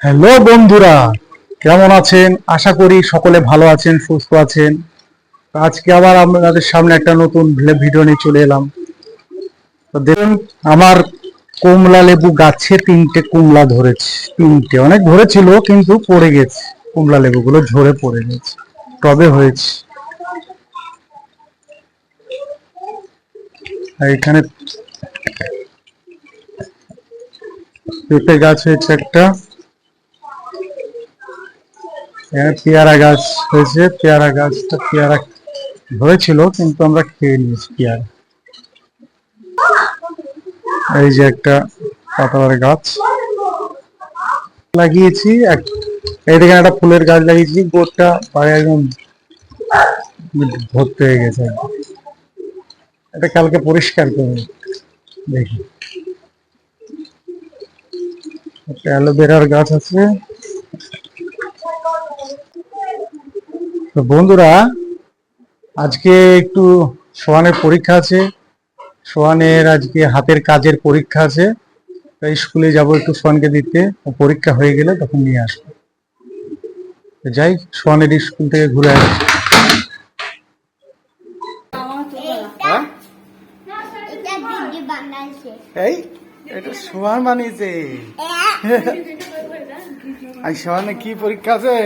Hello বন্ধুরা, কেমন আছেন? আশা করি সকলে ভালো আছেন, সুস্থ আছেন। আজকে আবার আপনাদের সামনে একটা নতুন ভিডিও নিয়ে চলে এলাম। দেখুন, আমার কমলা লেবু গাছে তিনটে কমলা ধরেছে। তিনটে, অনেক ধরেছিল কিন্তু পড়ে গেছে। কমলা লেবুগুলো ঝরে পড়ে গেছে, টবে হয়েছে। এখানে পেঁপে গাছ হয়েছে একটা। পেয়ারা গাছ হয়েছে, পেয়ারা গাছটা পেয়ারা হয়েছিল, কিন্তু আমরা খেয়ে নিয়েছি পেয়ারা। এই যে একটা পাতাবার গাছ। লাগিয়েছি, এক এইদিকে একটা ফুলের গাছ লাগিয়েছি গোটা পায়ে একদম ভর্তি হয়ে গেছে। এটা কালকে পরিষ্কার করব দেখি। একটা অ্যালোভেরার গাছ আছে। তো বন্ধুরা আজকে একটু সোহানের পরীক্ষা আছে। সোহানের আজকে হাতের কাজের পরীক্ষা আছে। তাই স্কুলে যাব একটু সোহানকে দিতে। পরীক্ষা হয়ে গেলে তখন নিয়ে আসব। যাই সোহানের স্কুল থেকে ঘুরে আসি। হ্যাঁ? এটা দিদি বানাইছে এই এটা সোহান বানিয়েছে। আর সোহানে কি পরীক্ষা আছে?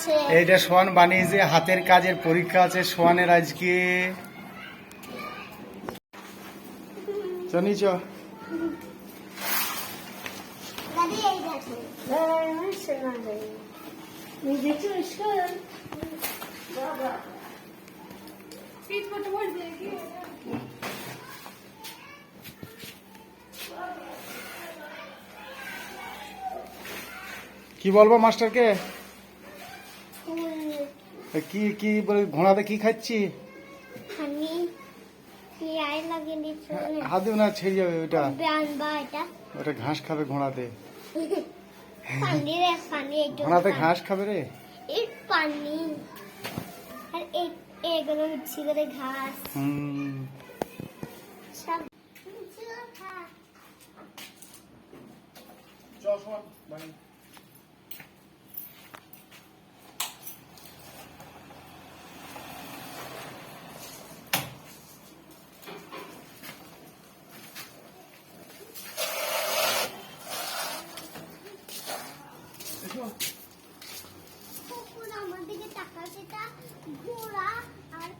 খাচ্ছে এইটা সোহান বানিয়েছে হাতের কাজের পরীক্ষা আছে সোহানের আজকে। চনি চ। কি বলব মাস্টারকে? কি কি বলে ঘোড়াতে কি খাচ্ছি? হাত দিও না ছেড়ে যাবে আনবা ওটা ঘাস খাবে ঘোড়াতে। পানি রে পানি ঘোড়াতে ঘাস খাবে রে? এই পানি। আর এই এগুলো হচ্ছে করে ঘাস। হুম। সব আমার দিকে তাকাচ্ছে তা ঘোড়া আর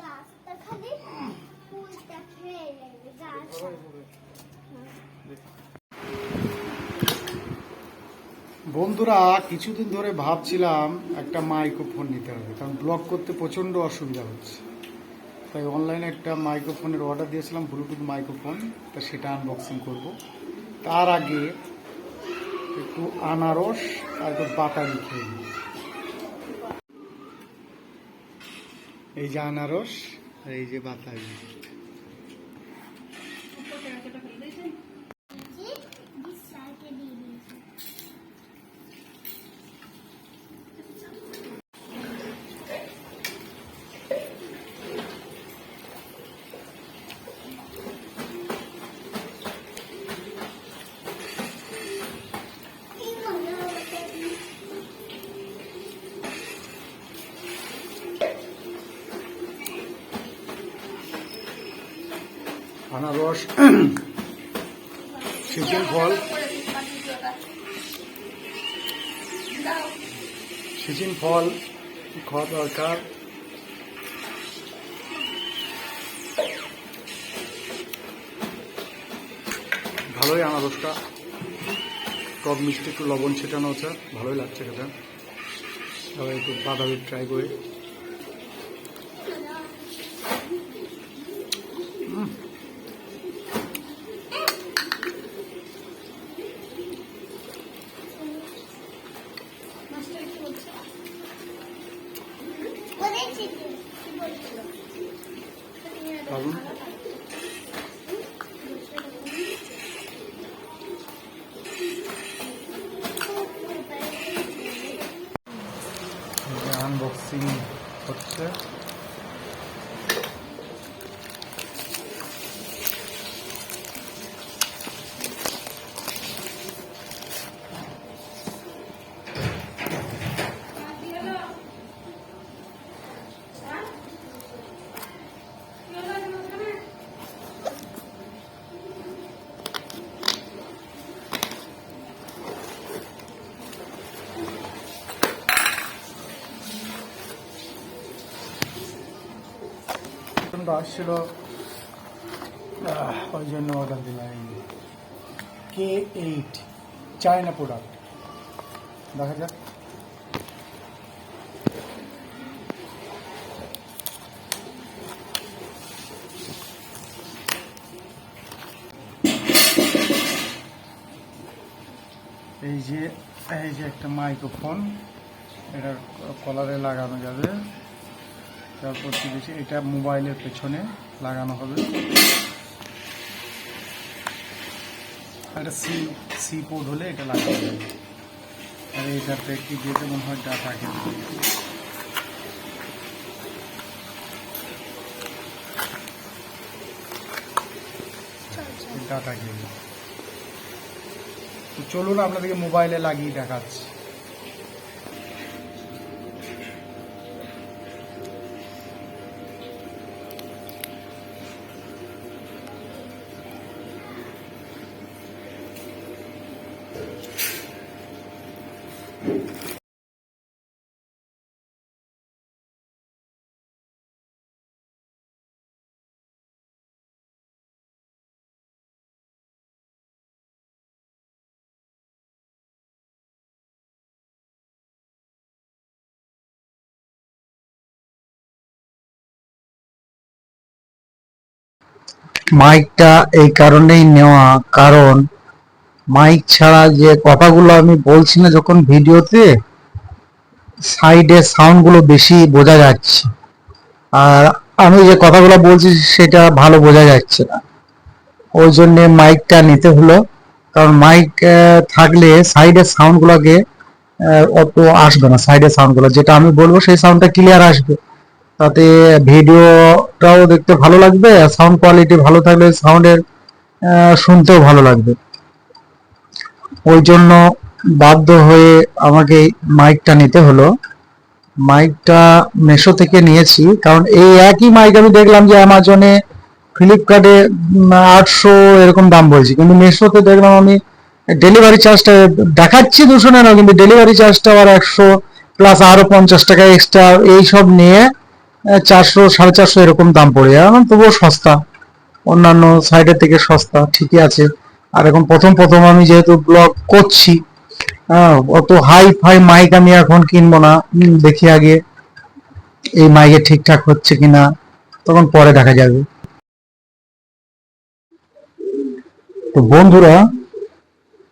গাছটা খালি ফুলটা খেয়ে নেবে গাছ। বন্ধুরা, কিছুদিন ধরে ভাবছিলাম একটা মাইক্রোফোন নিতে হবে, কারণ ব্লগ করতে প্রচণ্ড অসুবিধা হচ্ছে। তাই অনলাইনে একটা মাইক্রোফোনের অর্ডার দিয়েছিলাম ব্লুটুথ মাইক্রোফোন, তা সেটা আনবক্সিং করব। তার আগে একটু আনারস আর একটু বাতাবি খেয়ে নিই। এই যে আনারস আর এই যে বাতাবি বিশালকে দিয়ে দিয়েছে কি মজা হচ্ছে আনারস সিজন ফল। সিজন ফল, খাওয়া দরকার। ভালোই আনারসটা টক মিষ্টি, একটু লবণ ছেটানো আছে। ভালোই লাগছে খেতে। তবে একটু বাদামি ট্রাই করে। আনবক্সিং হচ্ছে আসছিল। আহ, ওই জন্য অর্ডার দিলাম কে এইট চায়না প্রোডাক্ট দেখা যাক। এই যে এই যে একটা মাইক্রোফোন এটা কলারে লাগানো যাবে। তারপর কি দিয়েছে এটা মোবাইলের পেছনে লাগানো হবে। একটা সি সি পোর্ট হলে এটা লাগানো যাবে আর এটাতে কি দিয়েছে? মনে হয় ডাটা কেটে ডাটা তো চলুন আপনাদেরকে মোবাইলে লাগিয়ে দেখাচ্ছি। মাইকটা এই কারণেই নেওয়া। কারণ মাইক ছাড়া যে কথাগুলো আমি বলছি না যখন ভিডিওতে, সাইডে সাউন্ডগুলো বেশি বোঝা যাচ্ছে। আর আমি যে কথাগুলো বলছি সেটা ভালো বোঝা যাচ্ছে না। ওই জন্য মাইকটা নিতে হলো। কারণ মাইক থাকলে সাইডের সাউন্ড গুলোকে অত আসবে না সাইডের সাউন্ডগুলো যেটা আমি বলব সেই সাউন্ডটা ক্লিয়ার আসবে। তাতে ভিডিওটাও দেখতে ভালো লাগবে, আর সাউন্ড কোয়ালিটি ভালো থাকলে সাউন্ডের শুনতেও ভালো লাগবে। ওই জন্য বাধ্য হয়ে আমাকে মাইকটা নিতে হলো। মাইকটা মেশো থেকে নিয়েছি, কারণ এই একই মাইক আমি দেখলাম যে অ্যামাজনে ফ্লিপকার্টে আটশো এরকম দাম বলছি। কিন্তু মেশোতে দেখলাম আমি ডেলিভারি চার্জটা দেখাচ্ছি দুশো নেন কিন্তু ডেলিভারি চার্জটা আবার একশো প্লাস আরও পঞ্চাশ টাকা এক্সট্রা এইসব নিয়ে চারশো, সাড়ে চারশো এরকম দাম পড়ে। যায় তবুও সস্তা। অন্যান্য সাইডের থেকে সস্তা, ঠিকই আছে। আর এখন প্রথম প্রথম আমি যেহেতু ব্লগ করছি অত হাই ফাই মাইক আমি এখন কিনবো না। দেখি আগে এই মাইকে ঠিকঠাক হচ্ছে কিনা, তখন পরে দেখা যাবে। তো বন্ধুরা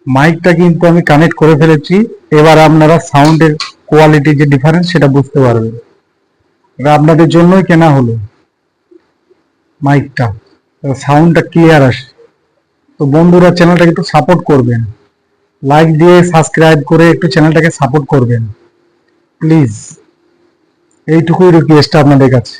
মাইকটা কিন্তু আমি কানেক্ট করে ফেলেছি। এবার আপনারা সাউন্ডের কোয়ালিটি যে ডিফারেন্স সেটা বুঝতে পারবেন। এটা আপনাদের জন্যই কেনা হলো। মাইকটা সাউন্ডটা ক্লিয়ার আসে তো বন্ধুরা চ্যানেলটাকে একটু সাপোর্ট করবেন। লাইক দিয়ে সাবস্ক্রাইব করে একটু চ্যানেলটাকে সাপোর্ট করবেন। প্লিজ এইটুকুই রিকোয়েস্ট আপনাদের কাছে।